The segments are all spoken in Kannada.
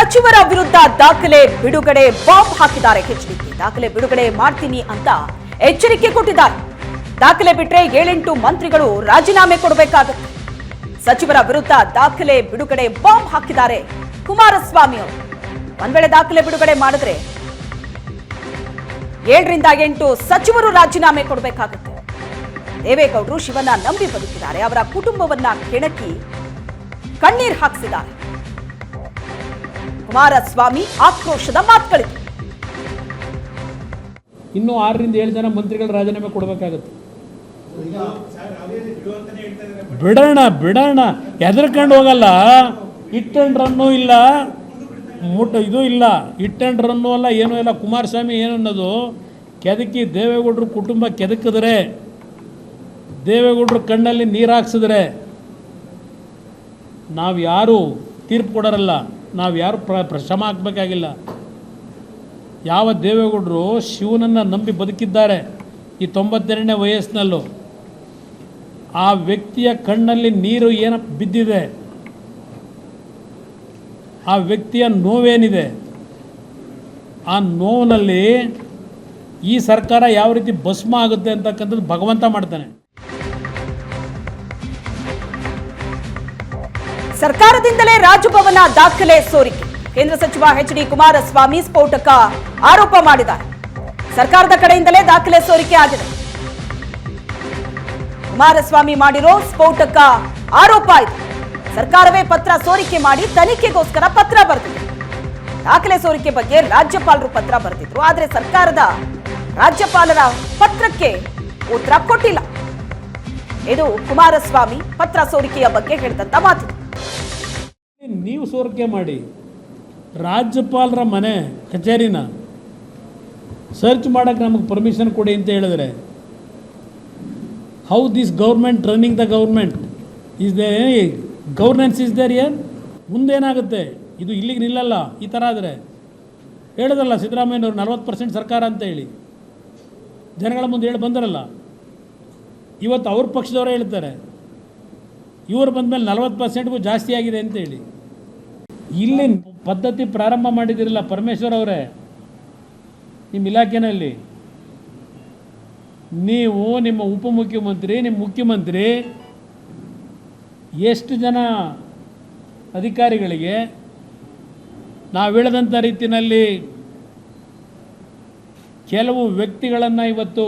ಸಚಿವರ ವಿರುದ್ಧ ದಾಖಲೆ ಬಿಡುಗಡೆ ಬಾಂಬ್ ಹಾಕಿದ್ದಾರೆ ಎಚ್ಡಿಕೆ ದಾಖಲೆ ಬಿಡುಗಡೆ ಮಾಡ್ತೀನಿ ಅಂತ ಎಚ್ಚರಿಕೆ ಕೊಟ್ಟಿದ್ದಾರೆ. ದಾಖಲೆ ಬಿಟ್ರೆ ಏಳೆಂಟು ಮಂತ್ರಿಗಳು ರಾಜೀನಾಮೆ ಕೊಡಬೇಕಾಗುತ್ತೆ. ಸಚಿವರ ವಿರುದ್ಧ ದಾಖಲೆ ಬಿಡುಗಡೆ ಬಾಂಬ್ ಹಾಕಿದ್ದಾರೆ ಕುಮಾರಸ್ವಾಮಿ ಅವರು. ಒಂದ್ ವೇಳೆ ದಾಖಲೆ ಬಿಡುಗಡೆ ಮಾಡಿದ್ರೆ ಏಳರಿಂದ ಎಂಟು ಸಚಿವರು ರಾಜೀನಾಮೆ ಕೊಡಬೇಕಾಗುತ್ತೆ. ದೇವೇಗೌಡರು ಶಿವನ ನಂಬಿ ಬದುಕಿದ್ದಾರೆ. ಅವರ ಕುಟುಂಬವನ್ನ ಕೆಣಕಿ ಕಣ್ಣೀರ್ ಹಾಕಿಸಿದ್ದಾರೆ. ಕುಮಾರಸ್ವಾಮಿ ಆಕ್ರೋಶದ ಮಾತುಗಳಿವೆ ಇನ್ನೂ ಆರರಿಂದ ಏಳು ಜನ ಮಂತ್ರಿಗಳು ರಾಜೀನಾಮೆ ಕೊಡಬೇಕಾಗುತ್ತೆ. ಬಿಡೋಣ ಬಿಡೋಣ. ಹೆದರ್ಕೊಂಡು ಹೋಗಲ್ಲ. ಹಿಟ್ ಅಂಡ್ ರನ್ನು ಇಲ್ಲ. ಮುಟ್ಟ ಇದು ಇಲ್ಲ. ಹಿಟ್ ಅಂಡ್ ರನ್ನು ಅಲ್ಲ ಏನೂ ಇಲ್ಲ. ಕುಮಾರಸ್ವಾಮಿ ಏನು ಅನ್ನೋದು? ಕೆದಕಿ ದೇವೇಗೌಡರು ಕುಟುಂಬ ಕೆದಕಿದ್ರೆ ದೇವೇಗೌಡರು ಕಣ್ಣಲ್ಲಿ ನೀರು ಹಾಕ್ಸಿದ್ರೆ ನಾವು ಯಾರು ತೀರ್ಪು ಕೊಡೋರಲ್ಲ. ನಾವು ಯಾರು ಪ್ರ ಪ್ರಶ್ರಮ ಹಾಕಬೇಕಾಗಿಲ್ಲ ಯಾವ ದೇವೇಗೌಡರು ಶಿವನನ್ನು ನಂಬಿ ಬದುಕಿದ್ದಾರೆ ಈ ತೊಂಬತ್ತೆರಡನೇ ವಯಸ್ಸಿನಲ್ಲೂ. ಆ ವ್ಯಕ್ತಿಯ ಕಣ್ಣಲ್ಲಿ ನೀರು ಏನ ಬಿದ್ದಿದೆ. ಆ ವ್ಯಕ್ತಿಯ ನೋವೇನಿದೆ. ಆ ನೋವಿನಲ್ಲಿ ಈ ಸರ್ಕಾರ ಯಾವ ರೀತಿ ಭಸ್ಮ ಆಗುತ್ತೆ ಅಂತಕ್ಕಂಥದ್ದು ಭಗವಂತ ಮಾಡ್ತಾನೆ. ಸರ್ಕಾರದಿಂದಲೇ ರಾಜಭವನ ದಾಖಲೆ ಸೋರಿಕೆ. ಕೇಂದ್ರ ಸಚಿವ ಎಚ್ ಡಿ ಕುಮಾರಸ್ವಾಮಿ ಸ್ಫೋಟಕ ಆರೋಪ ಮಾಡಿದ್ದಾರೆ. ಸರ್ಕಾರದ ಕಡೆಯಿಂದಲೇ ದಾಖಲೆ ಸೋರಿಕೆ ಆಗಿದೆ. ಕುಮಾರಸ್ವಾಮಿ ಮಾಡಿರೋ ಸ್ಫೋಟಕ ಆರೋಪ ಇದೆ. ಸರ್ಕಾರವೇ ಪತ್ರ ಸೋರಿಕೆ ಮಾಡಿ ತನಿಖೆಗೋಸ್ಕರ ಪತ್ರ ಬರೆದಿದೆ. ದಾಖಲೆ ಸೋರಿಕೆ ಬಗ್ಗೆ ರಾಜ್ಯಪಾಲರು ಪತ್ರ ಬರೆದಿದ್ರು, ಆದರೆ ಸರ್ಕಾರದ ರಾಜ್ಯಪಾಲರ ಪತ್ರಕ್ಕೆ ಉತ್ತರ ಕೊಟ್ಟಿಲ್ಲ. ಇದು ಕುಮಾರಸ್ವಾಮಿ ಪತ್ರ ಸೋರಿಕೆಯ ಬಗ್ಗೆ ಹೇಳಿದಂತ ಮಾತು. ನೀವು ಸೋರಿಕೆ ಮಾಡಿ ರಾಜ್ಯಪಾಲರ ಮನೆ ಕಚೇರಿನ ಸರ್ಚ್ ಮಾಡೋಕ್ಕೆ ನಮಗೆ ಪರ್ಮಿಷನ್ ಕೊಡಿ ಅಂತ ಹೇಳಿದ್ರೆ how this government running the government is they governance is there ಏನ್ ಮುಂದೇನಾಗುತ್ತೆ? ಇದು ಇಲ್ಲಿಗೆ ನಿಲ್ಲಲ್ಲ, ಈ ಥರ ಆದರೆ. ಹೇಳಿದ್ರಲ್ಲ ಸಿದ್ದರಾಮಯ್ಯನವ್ರು ನಲ್ವತ್ತು ಪರ್ಸೆಂಟ್ ಸರ್ಕಾರ ಅಂತ ಹೇಳಿ. ಜನಗಳ ಮುಂದೆ ಹೇಳಿ ಬಂದರಲ್ಲ. ಇವತ್ತು ಅವ್ರ ಪಕ್ಷದವರೇ ಹೇಳ್ತಾರೆ, ಇವರು ಬಂದಮೇಲೆ ನಲವತ್ತು ಪರ್ಸೆಂಟ್ಗೂ ಜಾಸ್ತಿ ಆಗಿದೆ ಅಂತೇಳಿ ಇಲ್ಲಿ ಪದ್ಧತಿ ಪ್ರಾರಂಭ ಮಾಡಿದಿರಲ್ಲ ಪರಮೇಶ್ವರ್ ಅವರೇ, ನಿಮ್ಮ ಇಲಾಖೆಯಲ್ಲಿ ನೀವು ನಿಮ್ಮ ಉಪಮುಖ್ಯಮಂತ್ರಿ, ನಿಮ್ಮ ಮುಖ್ಯಮಂತ್ರಿ, ಎಷ್ಟು ಜನ ಅಧಿಕಾರಿಗಳಿಗೆ ನಾವು ಹೇಳಿದಂಥ ರೀತಿಯಲ್ಲಿ ಕೆಲವು ವ್ಯಕ್ತಿಗಳನ್ನು ಇವತ್ತು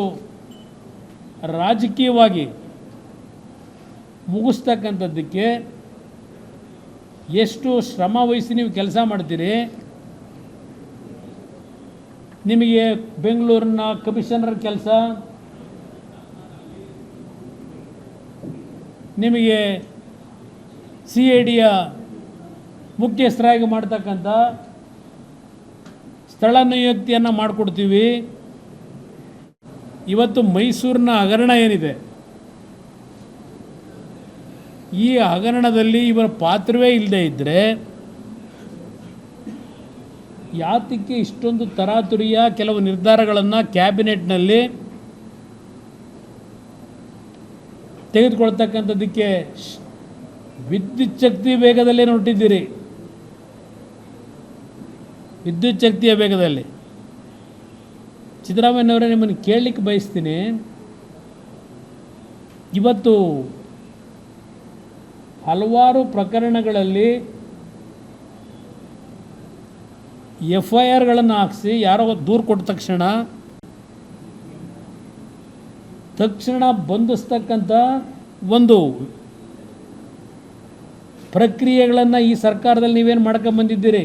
ರಾಜಕೀಯವಾಗಿ ಮುಗಿಸ್ತಕ್ಕಂಥದ್ದಕ್ಕೆ ಎಷ್ಟು ಶ್ರಮ ವಹಿಸಿ ನೀವು ಕೆಲಸ ಮಾಡ್ತೀರಿ, ನಿಮಗೆ ಬೆಂಗಳೂರಿನ ಕಮಿಷನರ್ ಕೆಲಸ, ನಿಮಗೆ ಸಿ ಐ ಡಿಯ ಮುಖ್ಯಸ್ಥರಾಗಿ ಮಾಡ್ತಕ್ಕಂಥ ಸ್ಥಳ ನಿಯುಕ್ತಿಯನ್ನು ಮಾಡಿಕೊಡ್ತೀವಿ. ಇವತ್ತು ಮೈಸೂರಿನ ಹಗರಣ ಏನಿದೆ? ಈ ಹಗರಣದಲ್ಲಿ ಇವರ ಪಾತ್ರವೇ ಇಲ್ಲದೆ ಇದ್ದರೆ ಯಾತಕ್ಕೆ ಇಷ್ಟೊಂದು ತರಾತುರಿಯ ಕೆಲವು ನಿರ್ಧಾರಗಳನ್ನು ಕ್ಯಾಬಿನೆಟ್ನಲ್ಲಿ ತೆಗೆದುಕೊಳ್ತಕ್ಕಂಥದ್ದಕ್ಕೆ ಶಕ್ತಿ ವೇಗದಲ್ಲಿ ಹೊರಟಿದ್ದೀರಿ ವಿದ್ಯುತ್ ಶಕ್ತಿಯ ವೇಗದಲ್ಲಿ. ಸಿದ್ದರಾಮಯ್ಯನವರೇ ನಿಮ್ಮನ್ನು ಕೇಳಲಿಕ್ಕೆ ಬಯಸ್ತೀನಿ. ಇವತ್ತು ಹಲವಾರು ಪ್ರಕರಣಗಳಲ್ಲಿ ಎಫ್ ಐ ಆರ್ಗಳನ್ನು ಹಾಕಿಸಿ ಯಾರೋ ದೂರು ಕೊಟ್ಟ ತಕ್ಷಣ ತಕ್ಷಣ ಬಂಧಿಸ್ತಕ್ಕಂಥ ಒಂದು ಪ್ರಕ್ರಿಯೆಗಳನ್ನು ಈ ಸರ್ಕಾರದಲ್ಲಿ ನೀವೇನು ಮಾಡ್ಕೊಂಬಂದಿದ್ದೀರಿ?